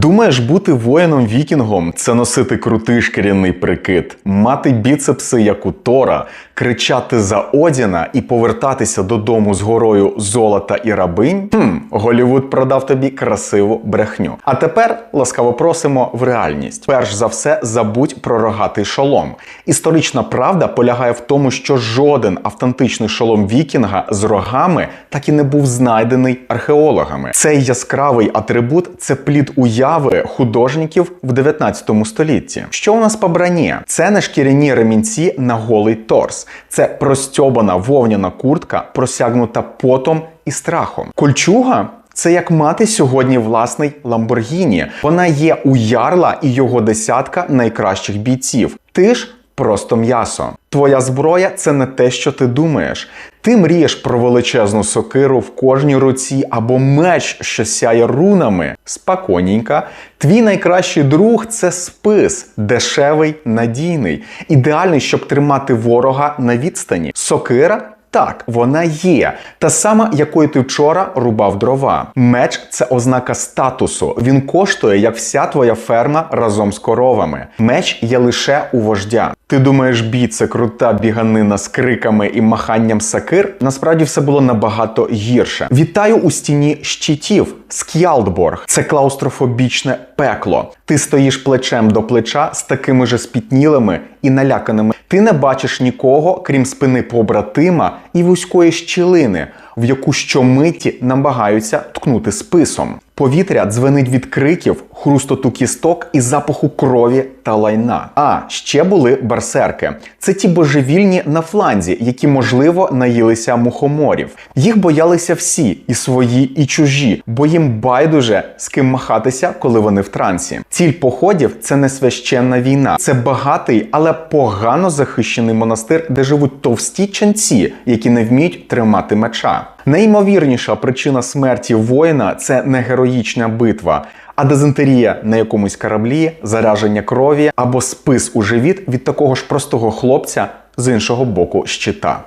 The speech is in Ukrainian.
Думаєш, бути воїном-вікінгом це носити крутий шкіряний прикид, мати біцепси, як у Тора, кричати за Одіна і повертатися додому з горою золота і рабинь? Хм, Голівуд продав тобі красиву брехню. А тепер ласкаво просимо в реальність. Перш за все, забудь про рогатий шолом. Історична правда полягає в тому, що жоден автентичний шолом вікінга з рогами так і не був знайдений археологами. Цей яскравий атрибут це плід уяви художників в 19 столітті. Що у нас по броні? Це не шкіряні ремінці на голий торс, це простьобана вовняна куртка, просягнута потом і страхом. Кольчуга. Це як мати сьогодні власний Ламборгіні. Вона є у ярла і його десятка найкращих бійців. Ти ж просто м'ясо. Твоя зброя це не те, що ти думаєш. Ти мрієш про величезну сокиру в кожній руці або меч, що сяє рунами. Спокійненько. Твій найкращий друг це спис, дешевий, надійний, ідеальний, щоб тримати ворога на відстані. Сокира так, вона є. Та сама, якою ти вчора рубав дрова. Меч це ознака статусу. Він коштує, як вся твоя ферма разом з коровами. Меч є лише у вождя. Ти думаєш, бій це крута біганина з криками і маханням сакир? Насправді все було набагато гірше. Вітаю у стіні щитів. Ск'ялдборг це клаустрофобічне пекло. Ти стоїш плечем до плеча з такими же спітнілими і наляканими. Ти не бачиш нікого, крім спини побратима і вузької щілини, в яку щомиті намагаються ткнути списом. Повітря дзвенить від криків, хрустоту кісток і запаху крові та лайна. А ще були берсерки. Це ті божевільні на фланзі, які, можливо, наїлися мухоморів. Їх боялися всі, і свої, і чужі, бо їм байдуже з ким махатися, коли вони в трансі. Ціль походів це не священна війна, це багатий, але погано захищений монастир, де живуть товсті ченці, які не вміють тримати меча. Найімовірніша причина смерті воїна це не героїчна битва, а дизентерія на якомусь кораблі, зараження крові або спис у живіт від такого ж простого хлопця з іншого боку щита.